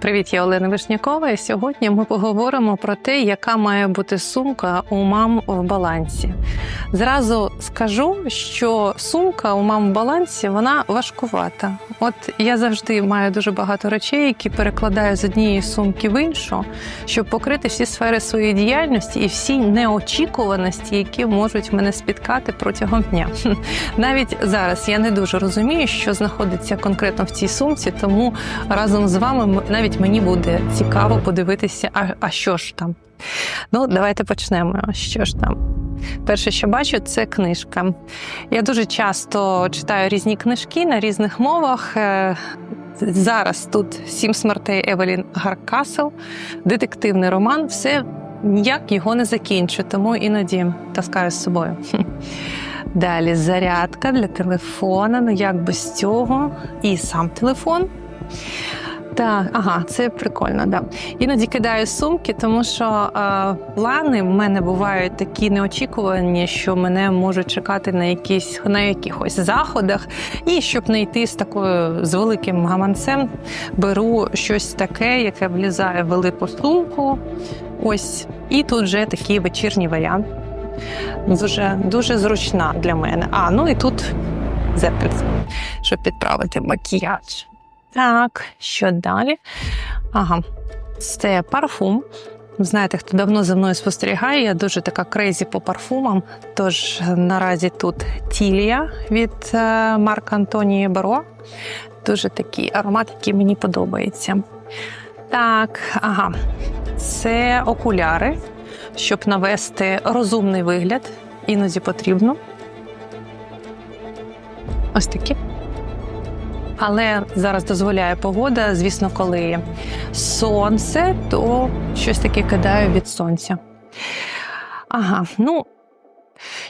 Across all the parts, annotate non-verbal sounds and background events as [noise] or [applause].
Привіт, я Олена Вишнякова. І сьогодні ми поговоримо про те, яка має бути сумка у мам в балансі. Зразу скажу, що сумка у мам в балансі вона важкувата. От я завжди маю дуже багато речей, які перекладаю з однієї сумки в іншу, щоб покрити всі сфери своєї діяльності і всі неочікуваності, які можуть мене спіткати протягом дня. [laughs] Навіть зараз я не дуже розумію, що знаходиться конкретно в цій сумці, тому разом з вами м- навіть мені буде цікаво подивитися, а, а що ж там. Ну, давайте почнемо. Що ж там? Перше, що бачу, це книжка. Я дуже часто читаю різні книжки на різних мовах. Е, Зараз тут Сім смертей Евелін Гаркасел, детективний роман. Все ніяк його не закінчу, тому іноді таскаю з собою. [laughs] Далі зарядка для телефона. Ну як без цього? І сам телефон. Так, ага, це прикольно, да. Іноді кидаю сумки, тому що е, плани в мене бувають такі неочікувані, що мене можуть чекати на якісь на якихось заходах. І щоб не йти з такою з великим гаманцем, беру щось таке, яке влізає в велику сумку. Ось, і тут вже такий вечірній варіант. Дуже, дуже зручна для мене. А, ну і тут зеркальце, щоб підправити макіяж. Так, що далі? Ага, це парфум. Знаєте, хто давно за мною спостерігає, я дуже така крейзі по парфумам. Тож наразі тут Тілія від е, Марка Антонії Баро. Дуже такий аромат, який мені подобається. Так, ага, це окуляри, щоб навести розумний вигляд. Іноді потрібно. Ось такі. Але зараз дозволяє погода. Звісно, коли сонце, то щось таке кидаю від сонця. Ага, ну.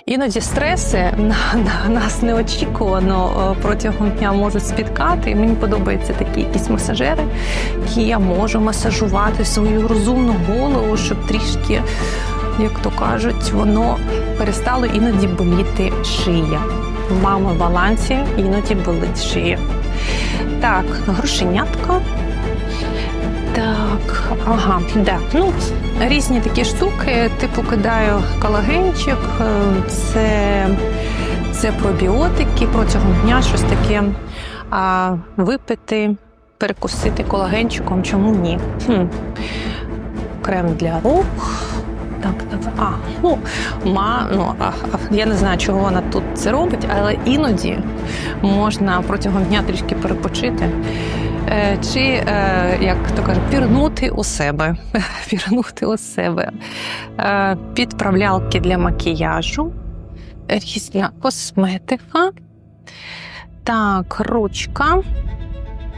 Іноді стреси на, на нас неочікувано е, протягом дня можуть спіткати. І мені подобаються такі якісь масажери, які я можу масажувати свою розумну голову, щоб трішки, як то кажуть, воно перестало іноді боліти шия. В Мами в балансі іноді болить шия. Так, грошенятка. Так, ага, да. Ну, різні такі штуки, типу кидаю колагенчик, е, це, це пробіотики протягом дня, щось таке а, випити, перекусити колагенчиком, чому ні? Хм. Крем для рук. Так, так, а, ну, ма, ну, я не знаю, чого вона тут це робить, але іноді можна протягом дня трішки перепочити. Е, Чи, е, як то кажуть, пірнути у себе. [laughs] пірнути у себе. Е, Підправлялки для макіяжу, різна косметика. Так, ручка.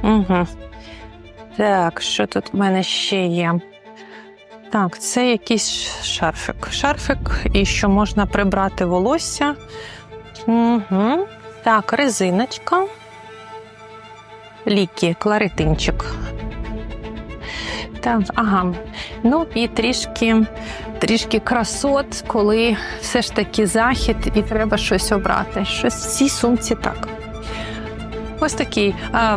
Угу. Так, що тут в мене ще є? Так, це якийсь шарфик. Шарфик, і що можна прибрати волосся. Угу. Так, резиночка. Ліки, кларитинчик. Так, ага. Ну і трішки, трішки красот, коли все ж таки захід і треба щось обрати. Щось в цій сумці так. Ось такий, а,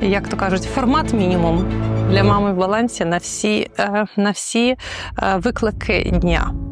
як то кажуть, формат мінімум для мами в балансі на всі, е, на всі е, виклики дня.